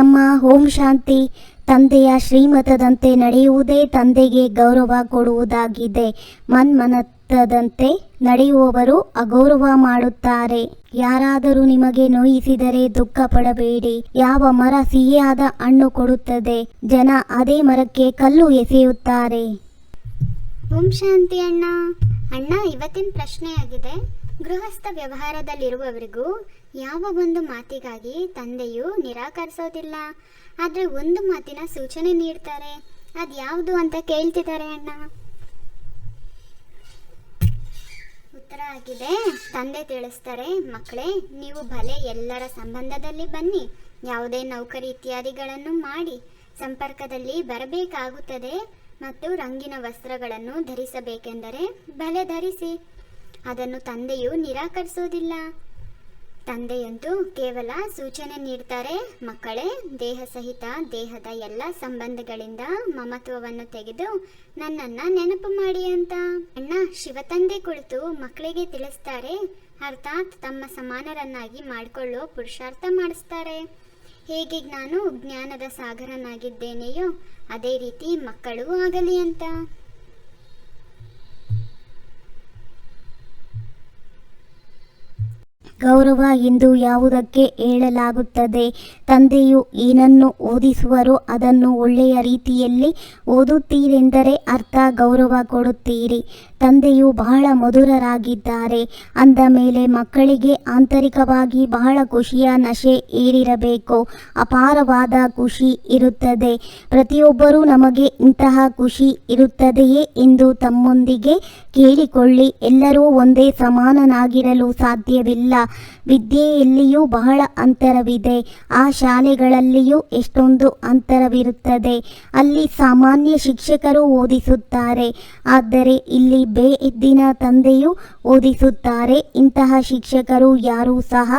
ತಮ್ಮ ಓಂ ಶಾಂತಿ ತಂದೆಯ ಶ್ರೀಮತದಂತೆ ನಡೆಯುವುದೇ ತಂದೆಗೆ ಗೌರವ ಕೊಡುವುದಾಗಿದೆ. ಮನ್ಮನತ್ತದಂತೆ ನಡೆಯುವವರು ಅಗೌರವ ಮಾಡುತ್ತಾರೆ. ಯಾರಾದರೂ ನಿಮಗೆ ನೋಯಿಸಿದರೆ ದುಃಖ ಪಡಬೇಡಿ ಯಾವ ಮರ ಸಿಹಿಯಾದ ಹಣ್ಣು ಕೊಡುತ್ತದೆ. ಜನ ಅದೇ ಮರಕ್ಕೆ ಕಲ್ಲು ಎಸೆಯುತ್ತಾರೆ. ಓಂ ಶಾಂತಿ ಅಣ್ಣ. ಅಣ್ಣ, ಇವತ್ತಿನ ಪ್ರಶ್ನೆಯಾಗಿದೆ. ಗೃಹಸ್ಥ ವ್ಯವಹಾರದಲ್ಲಿರುವವರಿಗೂ ಯಾವ ಒಂದು ಮಾತಿಗಾಗಿ ತಂದೆಯು ನಿರಾಕರಿಸೋದಿಲ್ಲ. ಆದರೆ ಒಂದು ಮಾತಿನ ಸೂಚನೆ ನೀಡ್ತಾರೆ. ಅದು ಯಾವುದು ಅಂತ ಕೇಳ್ತಿದ್ದಾರೆ ಅಣ್ಣ. ಉತ್ತರ ಆಗಿದೆ, ತಂದೆ ತಿಳಿಸ್ತಾರೆ, ಮಕ್ಕಳೇ, ನೀವು ಭಲೆ ಎಲ್ಲರ ಸಂಬಂಧದಲ್ಲಿ ಬನ್ನಿ. ಯಾವುದೇ ನೌಕರಿ ಇತ್ಯಾದಿಗಳನ್ನು ಮಾಡಿ. ಸಂಪರ್ಕದಲ್ಲಿ ಬರಬೇಕಾಗುತ್ತದೆ ಮತ್ತು ರಂಗಿನ ವಸ್ತ್ರಗಳನ್ನು ಧರಿಸಬೇಕೆಂದರೆ ಬಲೆ ಧರಿಸಿ. ಅದನ್ನು ತಂದೆಯು ನಿರಾಕರಿಸೋದಿಲ್ಲ ತಂದೆಯಂತೂ ಕೇವಲ ಸೂಚನೆ ನೀಡ್ತಾರೆ, ಮಕ್ಕಳೇ, ದೇಹ ಸಹಿತ ದೇಹದ ಎಲ್ಲ ಸಂಬಂಧಗಳಿಂದ ಮಮತ್ವವನ್ನು ತೆಗೆದು ನನ್ನನ್ನ ನೆನಪು ಮಾಡಿ ಅಂತ. ಅಣ್ಣ ಶಿವತಂದೆ ಕುಳಿತು ಮಕ್ಕಳಿಗೆ ತಿಳಿಸ್ತಾರೆ, ಅರ್ಥಾತ್ ತಮ್ಮ ಸಮಾನರನ್ನಾಗಿ ಮಾಡಿಕೊಳ್ಳೋ ಪುರುಷಾರ್ಥ ಮಾಡಿಸ್ತಾರೆ. ಹೇಗೆ ನಾನು ಜ್ಞಾನದ ಸಾಗರನಾಗಿದ್ದೇನೆಯೋ ಅದೇ ರೀತಿ ಮಕ್ಕಳು ಆಗಲಿ ಅಂತ. ಗೌರವ ಎಂದು ಯಾವುದಕ್ಕೆ ಹೇಳಲಾಗುತ್ತದೆ? ತಂದೆಯು ಏನನ್ನು ಓದಿಸುವರೋ ಅದನ್ನು ಒಳ್ಳೆಯ ರೀತಿಯಲ್ಲಿ ಓದುತ್ತೀರೆಂದರೆ ಅರ್ಥ ಗೌರವ ಕೊಡುತ್ತೀರಿ. ತಂದೆಯು ಬಹಳ ಮಧುರರಾಗಿದ್ದಾರೆ. ಅಂದ ಮೇಲೆ ಮಕ್ಕಳಿಗೆ ಆಂತರಿಕವಾಗಿ ಬಹಳ ಖುಷಿಯ ನಶೆ ಏರಿರಬೇಕು ಅಪಾರವಾದ ಖುಷಿ ಇರುತ್ತದೆ. ಪ್ರತಿಯೊಬ್ಬರೂ ನಮಗೆ ಇಂತಹ ಖುಷಿ ಇರುತ್ತದೆಯೇ ಎಂದು ತಮ್ಮೊಂದಿಗೆ ಕೇಳಿಕೊಳ್ಳಿ. ಎಲ್ಲರೂ ಒಂದೇ ಸಮಾನನಾಗಿರಲು ಸಾಧ್ಯವಿಲ್ಲ. ವಿದ್ಯೆಯಲ್ಲಿಯೂ ಬಹಳ ಅಂತರವಿದೆ. ಆ ಶಾಲೆಗಳಲ್ಲಿಯೂ ಎಷ್ಟೊಂದು ಅಂತರವಿರುತ್ತದೆ. ಅಲ್ಲಿ ಸಾಮಾನ್ಯ ಶಿಕ್ಷಕರು ಓದಿಸುತ್ತಾರೆ. ಆದರೆ ಇಲ್ಲಿ ಬೇಎದ್ದಿನ ತಂದೆಯು ಓದಿಸುತ್ತಾರೆ. ಇಂತಹ ಶಿಕ್ಷಕರು ಯಾರೂ ಸಹ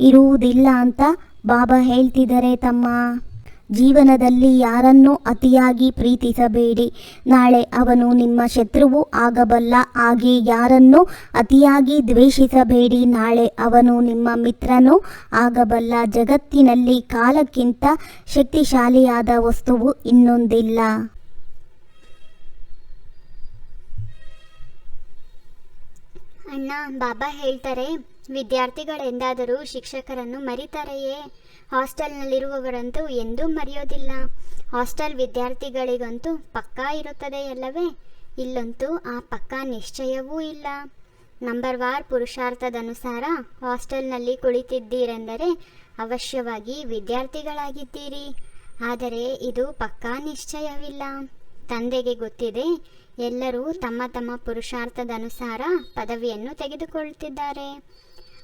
ಇರುವುದಿಲ್ಲ ಅಂತ ಬಾಬಾ ಹೇಳ್ತಿದ್ದಾರೆ ತಮ್ಮ ಜೀವನದಲ್ಲಿ ಯಾರನ್ನೂ ಅತಿಯಾಗಿ ಪ್ರೀತಿಸಬೇಡಿ. ನಾಳೆ ಅವನು ನಿಮ್ಮ ಶತ್ರುವು ಆಗಬಲ್ಲ ಹಾಗೆ ಯಾರನ್ನೂ ಅತಿಯಾಗಿ ದ್ವೇಷಿಸಬೇಡಿ. ನಾಳೆ ಅವನು ನಿಮ್ಮ ಮಿತ್ರನು ಆಗಬಲ್ಲ. ಜಗತ್ತಿನಲ್ಲಿ ಕಾಲಕ್ಕಿಂತ ಶಕ್ತಿಶಾಲಿಯಾದ ವಸ್ತುವು ಇನ್ನೊಂದಿಲ್ಲ. ಅಣ್ಣ ಬಾಬಾ ಹೇಳ್ತಾರೆ, ವಿದ್ಯಾರ್ಥಿಗಳೆಂದಾದರೂ ಶಿಕ್ಷಕರನ್ನು ಮರಿತಾರೆಯೇ? ಹಾಸ್ಟೆಲ್ನಲ್ಲಿರುವವರಂತೂ ಎಂದೂ ಮರೆಯೋದಿಲ್ಲ. ಹಾಸ್ಟೆಲ್ ವಿದ್ಯಾರ್ಥಿಗಳಿಗಂತೂ ಪಕ್ಕಾ ಇರುತ್ತದೆ ಅಲ್ಲವೇ? ಇಲ್ಲಂತೂ ಆ ಪಕ್ಕಾ ನಿಶ್ಚಯವೂ ಇಲ್ಲ. ನಂಬರ್ ವಾರ್ ಪುರುಷಾರ್ಥದನುಸಾರ ಹಾಸ್ಟೆಲ್ನಲ್ಲಿ ಕುಳಿತಿದ್ದೀರೆಂದರೆ ಅವಶ್ಯವಾಗಿ ವಿದ್ಯಾರ್ಥಿಗಳಾಗಿದ್ದೀರಿ. ಆದರೆ ಇದು ಪಕ್ಕಾ ನಿಶ್ಚಯವಿಲ್ಲ. ತಂದೆಗೆ ಗೊತ್ತಿದೆ ಎಲ್ಲರೂ ತಮ್ಮ ತಮ್ಮ ಪುರುಷಾರ್ಥದ ಅನುಸಾರ ಪದವಿಯನ್ನು ತೆಗೆದುಕೊಳ್ಳುತ್ತಿದ್ದಾರೆ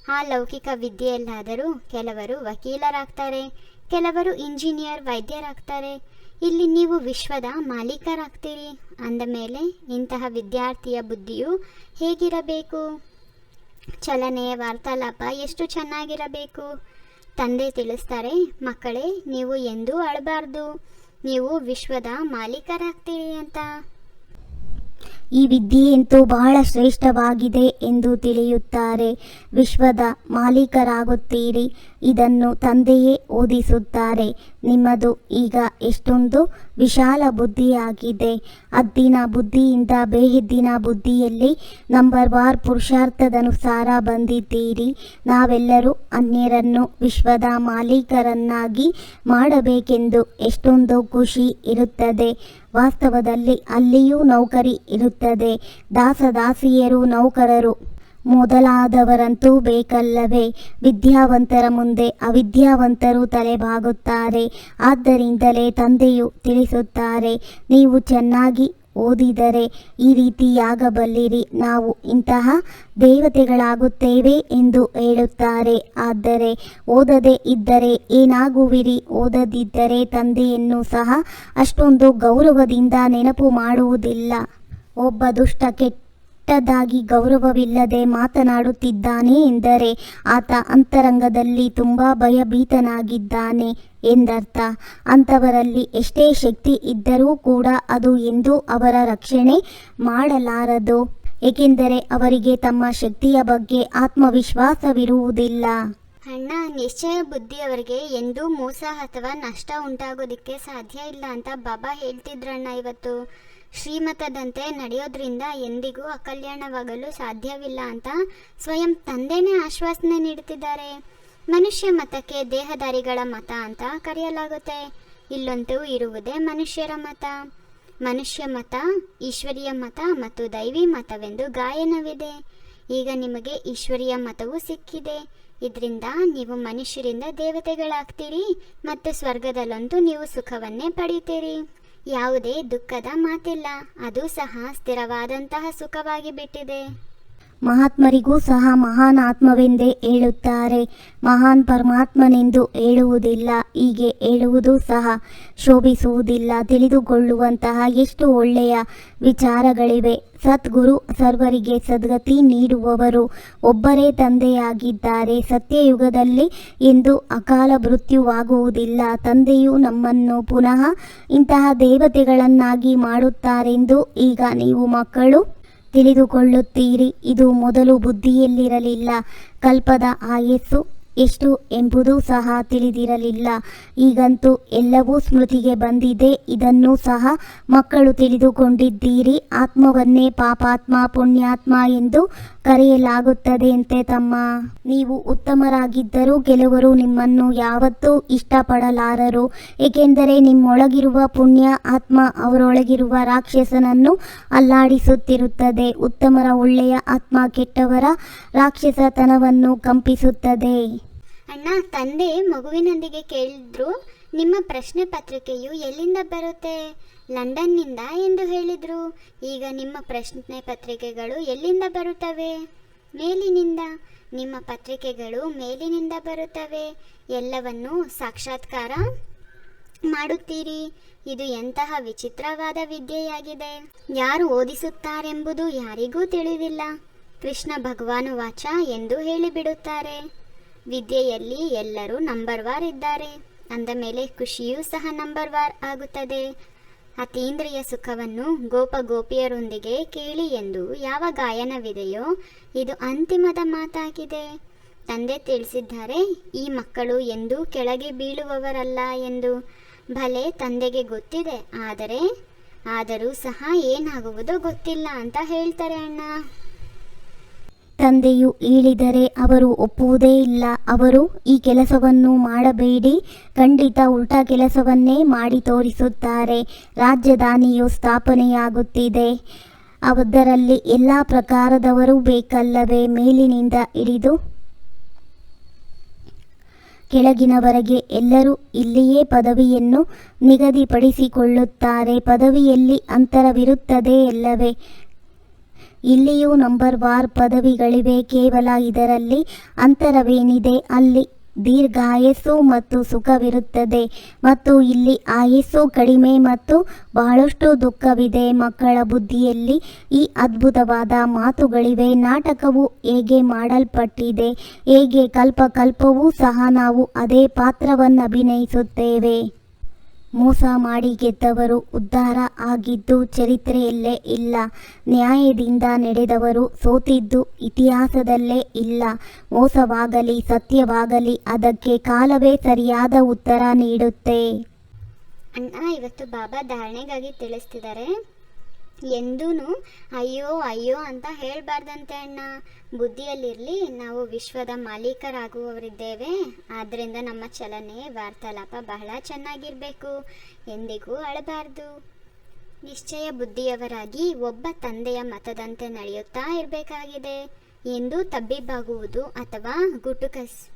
ಆ ಲೌಕಿಕ ವಿದ್ಯೆಯಲ್ಲಾದರೂ ಕೆಲವರು ವಕೀಲರಾಗ್ತಾರೆ, ಕೆಲವರು ಇಂಜಿನಿಯರ್ ವೈದ್ಯರಾಗ್ತಾರೆ. ಇಲ್ಲಿ ನೀವು ವಿಶ್ವದ ಮಾಲೀಕರಾಗ್ತೀರಿ. ಅಂದ ಮೇಲೆ ಇಂತಹ ವಿದ್ಯಾರ್ಥಿಯ ಬುದ್ಧಿಯು ಹೇಗಿರಬೇಕು? ಚಲನೆಯ ವಾರ್ತಾಲಾಪ ಎಷ್ಟು ಚೆನ್ನಾಗಿರಬೇಕು? ತಂದೆ ತಿಳಿಸ್ತಾರೆ, ಮಕ್ಕಳೇ, ನೀವು ಎಂದೂ ಅಳಬಾರ್ದು. ನೀವು ವಿಶ್ವದ ಮಾಲೀಕರಾಗ್ತೀರಿ ಅಂತ. ಈ ವಿದ್ಯೆಯಂತೂ ಬಹಳ ಶ್ರೇಷ್ಠವಾಗಿದೆ ಎಂದು ತಿಳಿಯುತ್ತಾರೆ. ವಿಶ್ವದ ಮಾಲೀಕರಾಗುತ್ತೀರಿ ಇದನ್ನು ತಂದೆಯೇ ಓದಿಸುತ್ತಾರೆ. ನಿಮ್ಮದು ಈಗ ಎಷ್ಟೊಂದು ವಿಶಾಲ ಬುದ್ಧಿಯಾಗಿದೆ. ಅದ್ದಿನ ಬುದ್ಧಿಯಿಂದ ಬೇಹಿದ್ದಿನ ಬುದ್ಧಿಯಲ್ಲಿ ನಂಬರ್ ವಾರ್ ಪುರುಷಾರ್ಥದನುಸಾರ ಬಂದಿದ್ದೀರಿ. ನಾವೆಲ್ಲರೂ ಅನ್ಯರನ್ನು ವಿಶ್ವದ ಮಾಲೀಕರನ್ನಾಗಿ ಮಾಡಬೇಕೆಂದು ಎಷ್ಟೊಂದು ಖುಷಿ ಇರುತ್ತದೆ. ವಾಸ್ತವದಲ್ಲಿ ಅಲ್ಲಿಯೂ ನೌಕರಿ ಇರುತ್ತದೆ. ದಾಸದಾಸಿಯರು ನೌಕರರು ಮೊದಲಾದವರಂತೂ ಬೇಕಲ್ಲವೇ? ವಿದ್ಯಾವಂತರ ಮುಂದೆ ಅವಿದ್ಯಾವಂತರು ತಲೆಬಾಗುತ್ತಾರೆ. ಆದ್ದರಿಂದಲೇ ತಂದೆಯು ತಿಳಿಸುತ್ತಾರೆ, ನೀವು ಚೆನ್ನಾಗಿ ಓದಿದರೆ ಈ ರೀತಿಯಾಗಬಲ್ಲಿರಿ. ನಾವು ಇಂತಹ ದೇವತೆಗಳಾಗುತ್ತೇವೆ ಎಂದು ಹೇಳುತ್ತಾರೆ. ಆದರೆ ಓದದೆ ಇದ್ದರೆ ಏನಾಗುವಿರಿ? ಓದದಿದ್ದರೆ ತಂದೆಯನ್ನು ಸಹ ಅಷ್ಟೊಂದು ಗೌರವದಿಂದ ನೆನಪು ಮಾಡುವುದಿಲ್ಲ. ಒಬ್ಬ ದುಷ್ಟ ಕೆಟ್ಟದಾಗಿ ಗೌರವವಿಲ್ಲದೆ ಮಾತನಾಡುತ್ತಿದ್ದಾನೆ ಎಂದರೆ ಆತ ಅಂತರಂಗದಲ್ಲಿ ತುಂಬ ಭಯಭೀತನಾಗಿದ್ದಾನೆ ಎಂದರ್ಥ. ಅಂಥವರಲ್ಲಿ ಎಷ್ಟೇ ಶಕ್ತಿ ಇದ್ದರೂ ಕೂಡ ಅದು ಎಂದು ಅವರ ರಕ್ಷಣೆ ಮಾಡಲಾರದು. ಏಕೆಂದರೆ ಅವರಿಗೆ ತಮ್ಮ ಶಕ್ತಿಯ ಬಗ್ಗೆ ಆತ್ಮವಿಶ್ವಾಸವಿರುವುದಿಲ್ಲ. ಅಣ್ಣ, ನಿಶ್ಚಯ ಬುದ್ಧಿಯವರಿಗೆ ಎಂದೂ ಮೋಸ ಅಥವಾ ನಷ್ಟ ಉಂಟಾಗೋದಕ್ಕೆ ಸಾಧ್ಯ ಇಲ್ಲ ಅಂತ ಬಾಬಾ ಹೇಳ್ತಿದ್ರಣ್ಣ ಇವತ್ತು. ಶ್ರೀಮತದಂತೆ ನಡೆಯೋದ್ರಿಂದ ಎಂದಿಗೂ ಅಕಲ್ಯಾಣವಾಗಲು ಸಾಧ್ಯವಿಲ್ಲ ಅಂತ ಸ್ವಯಂ ತಂದೆನೇ ಆಶ್ವಾಸನೆ ನೀಡುತ್ತಿದ್ದಾರೆ. ಮನುಷ್ಯ ಮತಕ್ಕೆ ದೇಹದಾರಿಗಳ ಮತ ಅಂತ ಕರೆಯಲಾಗುತ್ತೆ. ಇಲ್ಲಂತೂ ಇರುವುದೇ ಮನುಷ್ಯರ ಮತ. ಮನುಷ್ಯ ಮತ ಈಶ್ವರೀಯ ಮತ ಮತ್ತು ದೈವಿ ಮತವೆಂದು ಗಾಯನವಿದೆ. ಈಗ ನಿಮಗೆ ಈಶ್ವರೀಯ ಮತವು ಸಿಕ್ಕಿದೆ. ಇದರಿಂದ ನೀವು ಮನುಷ್ಯರಿಂದ ದೇವತೆಗಳಾಗ್ತೀರಿ ಮತ್ತು ಸ್ವರ್ಗದಲ್ಲಂತೂ ನೀವು ಸುಖವನ್ನೇ ಪಡೀತೀರಿ. ಯಾವುದೇ ದುಃಖದ ಮಾತಿಲ್ಲ. ಅದು ಸಹ ಸ್ಥಿರವಾದಂತಹ ಸುಖವಾಗಿ ಬಿಟ್ಟಿದೆ. ಮಹಾತ್ಮರಿಗೂ ಸಹ ಮಹಾನ್ ಆತ್ಮವೆಂದೇ ಹೇಳುತ್ತಾರೆ. ಮಹಾನ್ ಪರಮಾತ್ಮನೆಂದು ಹೇಳುವುದಿಲ್ಲ, ಹೀಗೆ ಹೇಳುವುದು ಸಹ ಶೋಭಿಸುವುದಿಲ್ಲ. ತಿಳಿದುಕೊಳ್ಳುವಂತಹ ಎಷ್ಟು ಒಳ್ಳೆಯ ವಿಚಾರಗಳಿವೆ. ಸದ್ಗುರು ಸರ್ವರಿಗೆ ಸದ್ಗತಿ ನೀಡುವವರು ಒಬ್ಬರೇ ತಂದೆಯಾಗಿದ್ದಾರೆ. ಸತ್ಯಯುಗದಲ್ಲಿ ಎಂದು ಅಕಾಲ ಮೃತ್ಯುವಾಗುವುದಿಲ್ಲ. ತಂದೆಯು ನಮ್ಮನ್ನು ಪುನಃ ಇಂತಹ ದೇವತೆಗಳನ್ನಾಗಿ ಮಾಡುತ್ತಾರೆಂದು ಈಗ ನೀವು ಮಕ್ಕಳು ತಿಳಿದುಕೊಳ್ಳುತ್ತೀರಿ. ಇದು ಮೊದಲು ಬುದ್ಧಿಯಲ್ಲಿರಲಿಲ್ಲ. ಕಲ್ಪದ ಆಯಸ್ಸು ಎಷ್ಟು ಎಂಬುದೂ ಸಹ ತಿಳಿದಿರಲಿಲ್ಲ. ಈಗಂತೂ ಎಲ್ಲವೂ ಸ್ಮೃತಿಗೆ ಬಂದಿದೆ. ಇದನ್ನು ಸಹ ಮಕ್ಕಳು ತಿಳಿದುಕೊಂಡಿದ್ದೀರಿ. ಆತ್ಮವನ್ನೇ ಪಾಪಾತ್ಮ, ಪುಣ್ಯಾತ್ಮ ಎಂದು ಕರೆಯಲಾಗುತ್ತದೆ ಅಂತೆ ತಮ್ಮ. ನೀವು ಉತ್ತಮರಾಗಿದ್ದರೂ ಕೆಲವರು ನಿಮ್ಮನ್ನು ಯಾವತ್ತೂ ಇಷ್ಟಪಡಲಾರರು. ಏಕೆಂದರೆ ನಿಮ್ಮೊಳಗಿರುವ ಪುಣ್ಯ ಆತ್ಮ ಅವರೊಳಗಿರುವ ರಾಕ್ಷಸನನ್ನು ಅಲ್ಲಾಡಿಸುತ್ತಿರುತ್ತದೆ. ಉತ್ತಮರ ಒಳ್ಳೆಯ ಆತ್ಮ ಕೆಟ್ಟವರ ರಾಕ್ಷಸತನವನ್ನು ಕಂಪಿಸುತ್ತದೆ. ಅಣ್ಣ, ತಂದೆ ಮಗುವಿನೊಂದಿಗೆ ಕೇಳಿದ್ರು, ನಿಮ್ಮ ಪ್ರಶ್ನೆ ಪತ್ರಿಕೆಯು ಎಲ್ಲಿಂದ ಬರುತ್ತೆ? ಲಂಡನ್ನಿಂದ ಎಂದು ಹೇಳಿದರು. ಈಗ ನಿಮ್ಮ ಪ್ರಶ್ನೆ ಪತ್ರಿಕೆಗಳು ಎಲ್ಲಿಂದ ಬರುತ್ತವೆ? ಮೇಲಿನಿಂದ. ನಿಮ್ಮ ಪತ್ರಿಕೆಗಳು ಮೇಲಿನಿಂದ ಬರುತ್ತವೆ. ಎಲ್ಲವನ್ನೂ ಸಾಕ್ಷಾತ್ಕಾರ ಮಾಡುತ್ತೀರಿ. ಇದು ಎಂತಹ ವಿಚಿತ್ರವಾದ ವಿದ್ಯೆಯಾಗಿದೆ. ಯಾರು ಓದಿಸುತ್ತಾರೆಂಬುದು ಯಾರಿಗೂ ತಿಳಿದಿಲ್ಲ. ಕೃಷ್ಣ ಭಗವಾನು ವಾಚ ಎಂದು ಹೇಳಿಬಿಡುತ್ತಾರೆ. ವಿದ್ಯೆಯಲ್ಲಿ ಎಲ್ಲರೂ ನಂಬರ್ ವಾರ್ ಇದ್ದಾರೆ. ಅಂದ ಮೇಲೆ ಖುಷಿಯೂ ಸಹ ನಂಬರ್ ವಾರ್ ಆಗುತ್ತದೆ. ಅತೀಂದ್ರಿಯ ಸುಖವನ್ನು ಗೋಪ ಗೋಪಿಯರೊಂದಿಗೆ ಕೇಳಿ ಎಂದು ಯಾವ ಗಾಯನವಿದೆಯೋ ಇದು ಅಂತಿಮದ ಮಾತಾಗಿದೆ. ತಂದೆ ತಿಳಿಸಿದ್ದಾರೆ, ಈ ಮಕ್ಕಳು ಎಂದೂ ಕೆಳಗೆ ಬೀಳುವವರಲ್ಲ ಎಂದು. ಭಲೆ ತಂದೆಗೆ ಗೊತ್ತಿದೆ, ಆದರೆ, ಆದರೂ ಸಹ ಏನಾಗುವುದೋ ಗೊತ್ತಿಲ್ಲ ಅಂತ ಹೇಳ್ತಾರೆ ಅಣ್ಣ. ತಂದೆಯು ಹೇಳಿದರೆ ಅವರು ಒಪ್ಪುವುದೇ ಇಲ್ಲ. ಅವರು ಈ ಕೆಲಸವನ್ನು ಮಾಡಬೇಡಿ. ಖಂಡಿತ ಉಲ್ಟಾ ಕೆಲಸವನ್ನೇ ಮಾಡಿ ತೋರಿಸುತ್ತಾರೆ. ರಾಜಧಾನಿಯು ಸ್ಥಾಪನೆಯಾಗುತ್ತಿದೆ. ಅದರಲ್ಲಿ ಎಲ್ಲ ಪ್ರಕಾರದವರು ಬೇಕಲ್ಲವೇ? ಮೇಲಿನಿಂದ ಹಿಡಿದು ಕೆಳಗಿನವರೆಗೆ ಎಲ್ಲರೂ ಇಲ್ಲಿಯೇ ಪದವಿಯನ್ನು ನಿಗದಿಪಡಿಸಿಕೊಳ್ಳುತ್ತಾರೆ. ಪದವಿಯಲ್ಲಿ ಅಂತರವಿರುತ್ತದೆ ಎಲ್ಲವೇ ಇಲ್ಲಿಯೂ ನಂಬರ್ ವಾರ್ ಪದವಿಗಳಿವೆ. ಕೇವಲ ಇದರಲ್ಲಿ ಅಂತರವೇನಿದೆ? ಅಲ್ಲಿ ದೀರ್ಘ ಆಯಸ್ಸು ಮತ್ತು ಸುಖವಿರುತ್ತದೆ ಮತ್ತು ಇಲ್ಲಿ ಆಯಸ್ಸು ಕಡಿಮೆ ಮತ್ತು ಬಹಳಷ್ಟು ದುಃಖವಿದೆ. ಮಕ್ಕಳ ಬುದ್ಧಿಯಲ್ಲಿ ಈ ಅದ್ಭುತವಾದ ಮಾತುಗಳಿವೆ. ನಾಟಕವು ಹೇಗೆ ಮಾಡಲ್ಪಟ್ಟಿದೆ? ಹೇಗೆ ಕಲ್ಪಕಲ್ಪವೂ ಸಹ ನಾವು ಅದೇ ಪಾತ್ರವನ್ನು ಅಭಿನಯಿಸುತ್ತೇವೆ ಮೋಸ ಮಾಡಿ ಗೆದ್ದವರು ಉದ್ಧಾರ ಆಗಿದ್ದು ಚರಿತ್ರೆಯಲ್ಲೇ ಇಲ್ಲ. ನ್ಯಾಯದಿಂದ ನಡೆದವರು ಸೋತಿದ್ದು ಇತಿಹಾಸದಲ್ಲೇ ಇಲ್ಲ. ಮೋಸವಾಗಲಿ, ಸತ್ಯವಾಗಲಿ, ಅದಕ್ಕೆ ಕಾಲವೇ ಸರಿಯಾದ ಉತ್ತರ ನೀಡುತ್ತೆ. ಅಣ್ಣ ಇವತ್ತು ಬಾಬಾ ಧಾರಣೆಗಾಗಿ ತಿಳಿಸ್ತಿದ್ದಾರೆ. ಎಂದೂ ಅಯ್ಯೋ ಅಯ್ಯೋ ಅಂತ ಹೇಳಬಾರ್ದಂತೆ ಅಣ್ಣ. ಬುದ್ಧಿಯಲ್ಲಿರಲಿ, ನಾವು ವಿಶ್ವದ ಮಾಲೀಕರಾಗುವವರಿದ್ದೇವೆ. ಆದ್ದರಿಂದ ನಮ್ಮ ಚಲನೆ, ವಾರ್ತಾಲಾಪ ಬಹಳ ಚೆನ್ನಾಗಿರಬೇಕು. ಎಂದಿಗೂ ಅಳಬಾರ್ದು. ನಿಶ್ಚಯ ಬುದ್ಧಿಯವರಾಗಿ ಒಬ್ಬ ತಂದೆಯ ಮತದಂತೆ ನಡೆಯುತ್ತಾ ಇರಬೇಕಾಗಿದೆ. ಎಂದು ತಬ್ಬಿಬ್ಬಾಗುವುದು ಅಥವಾ ಗುಟುಕಸ್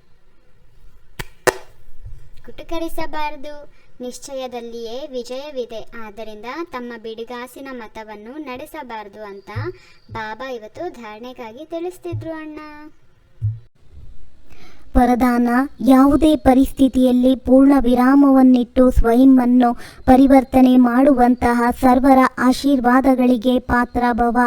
ಗುಟುಕರಿಸಬಾರದು. ನಿಶ್ಚಯದಲ್ಲಿಯೇ ವಿಜಯವಿದೆ. ಆದ್ದರಿಂದ ತಮ್ಮ ಬಿಡಿಗಾಸಿನ ಮತವನ್ನು ನಡೆಸಬಾರದು ಅಂತ ಬಾಬಾ ಇವತ್ತು ಧಾರಣೆಗಾಗಿ ತಿಳಿಸ್ತಿದ್ರು ಅಣ್ಣ. ವರದಾನ. ಯಾವುದೇ ಪರಿಸ್ಥಿತಿಯಲ್ಲಿ ಪೂರ್ಣ ವಿರಾಮವನ್ನಿಟ್ಟು ಸ್ವಯಂವನ್ನು ಪರಿವರ್ತನೆ ಮಾಡುವಂತಹ ಸರ್ವರ ಆಶೀರ್ವಾದಗಳಿಗೆ ಪಾತ್ರ ಭವ.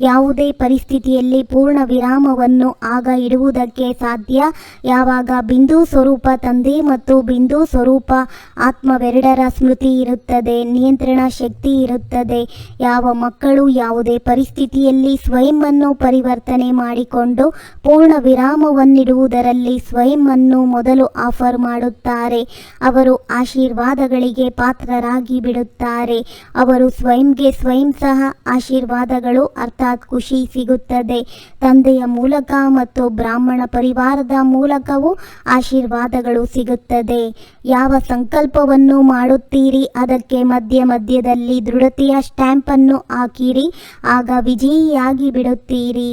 ಯಾವುದೇ ಪರಿಸ್ಥಿತಿಯಲ್ಲಿ ಪೂರ್ಣ ವಿರಾಮವನ್ನು ಆಗ ಇಡುವುದಕ್ಕೆ ಸಾಧ್ಯ. ಯಾವಾಗ ಬಿಂದು ಸ್ವರೂಪ ತಂದೆ ಮತ್ತು ಬಿಂದು ಸ್ವರೂಪ ಆತ್ಮವೆರಡರ ಸ್ಮೃತಿ ಇರುತ್ತದೆ, ನಿಯಂತ್ರಣ ಶಕ್ತಿ ಇರುತ್ತದೆ. ಯಾವ ಮಕ್ಕಳು ಯಾವುದೇ ಪರಿಸ್ಥಿತಿಯಲ್ಲಿ ಸ್ವಯಂವನ್ನು ಪರಿವರ್ತನೆ ಮಾಡಿಕೊಂಡು ಪೂರ್ಣ ವಿರಾಮವನ್ನಿಡುವುದರಲ್ಲಿ ಸ್ವಯಂ ಅನ್ನು ಮೊದಲು ಆಫರ್ ಮಾಡುತ್ತಾರೆ. ಅವರು ಆಶೀರ್ವಾದಗಳಿಗೆ ಪಾತ್ರರಾಗಿ ಬಿಡುತ್ತಾರೆ. ಅವರು ಸ್ವಯಂಗೆ ಸ್ವಯಂ ಸಹ ಆಶೀರ್ವಾದಗಳು, ಅರ್ಥಾತ್ ಖುಷಿ ಸಿಗುತ್ತದೆ. ತಂದೆಯ ಮೂಲಕ ಮತ್ತು ಬ್ರಾಹ್ಮಣ ಪರಿವಾರದ ಮೂಲಕವೂ ಆಶೀರ್ವಾದಗಳು ಸಿಗುತ್ತದೆ. ಯಾವ ಸಂಕಲ್ಪವನ್ನು ಮಾಡುತ್ತೀರಿ, ಅದಕ್ಕೆ ಮಧ್ಯ ಮಧ್ಯದಲ್ಲಿ ದೃಢತೆಯ ಸ್ಟ್ಯಾಂಪನ್ನು ಹಾಕಿರಿ, ಆಗ ವಿಜಯಿಯಾಗಿ ಬಿಡುತ್ತೀರಿ.